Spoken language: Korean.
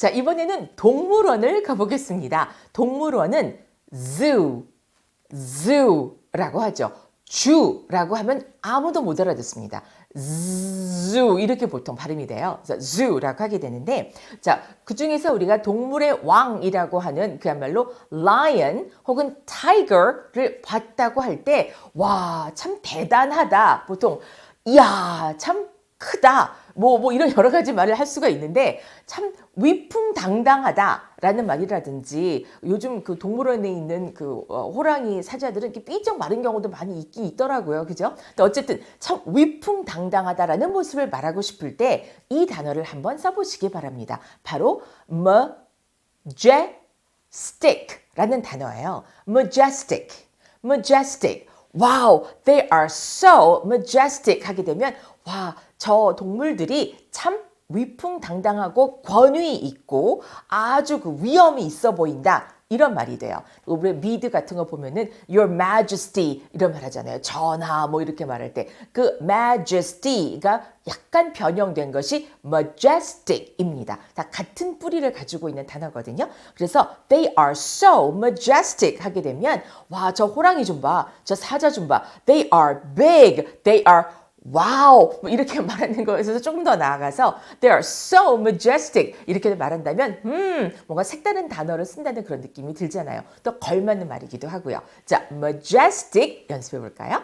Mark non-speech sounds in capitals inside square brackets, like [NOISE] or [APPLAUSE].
자, 이번에는 동물원을 가보겠습니다. 동물원은 zoo, zoo라고 하죠. 주라고 하면 아무도 못 알아듣습니다. zoo 이렇게 보통 발음이 돼요. 그래서 zoo라고 하게 되는데 자, 그 중에서 우리가 동물의 왕이라고 하는 그야말로 lion 혹은 tiger를 봤다고 할 때 와, 참 대단하다. 보통 이야, 참 크다. 뭐, 뭐 이런 여러 가지 말을 할 수가 있는데 참 위풍당당하다라는 말이라든지 요즘 그 동물원에 있는 그 어, 호랑이 사자들은 이렇게 삐쩍 마른 경우도 많이 있긴 있더라고요. 그죠? 근데 어쨌든 참 위풍당당하다라는 모습을 말하고 싶을 때 이 단어를 한번 써보시기 바랍니다. 바로 majestic라는 단어예요. majestic, majestic. Wow, they are so majestic 하게 되면 와, 저 동물들이 참 위풍당당하고 권위 있고 아주 그 위엄이 있어 보인다. 이런 말이 돼요. 우리 미드 같은 거 보면은 Your Majesty 이런 말 하잖아요. 전하 뭐 이렇게 말할 때 그 Majesty가 약간 변형된 것이 Majestic입니다. 다 같은 뿌리를 가지고 있는 단어거든요. 그래서 They are so majestic 하게 되면 와 저 호랑이 좀 봐, 저 사자 좀 봐. They are big, they are 와우 뭐 이렇게 [LAUGHS] 말하는 거에서 조금 더 나아가서 they are so majestic 이렇게 말한다면 음 뭔가 색다른 단어를 쓴다는 그런 느낌이 들잖아요. 또 걸맞는 말이기도 하고요. 자, majestic 연습해 볼까요?